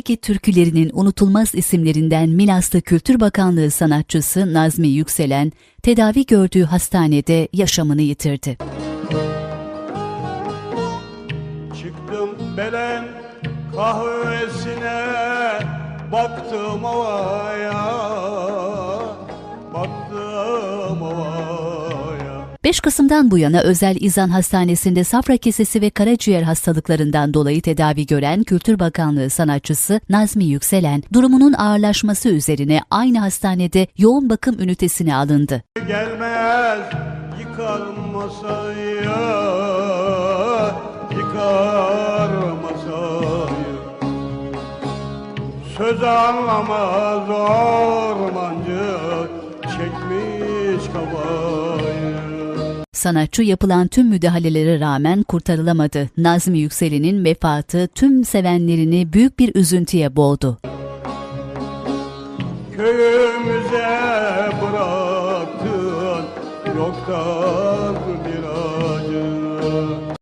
Ege türkülerinin unutulmaz isimlerinden Milaslı Kültür Bakanlığı sanatçısı Nazmi Yükselen, tedavi gördüğü hastanede yaşamını yitirdi. Çıktım Belen kahvesine Baktım ovaya 5 Kasım'dan bu yana Özel İzan Hastanesi'nde safra kesesi ve karaciğer hastalıklarından dolayı tedavi gören Kültür Bakanlığı sanatçısı Nazmi Yükselen, durumunun ağırlaşması üzerine aynı hastanede yoğun bakım ünitesine alındı. Gelmez yıkar masayı Yıkar masayı Söz anlamaz ormancı Çekmiş kafayı Sanatçı yapılan tüm müdahalelere rağmen kurtarılamadı. Nazmi Yükselen'in vefatı tüm sevenlerini büyük bir üzüntüye boğdu. Köyümüze bıraktın yoktan bir acı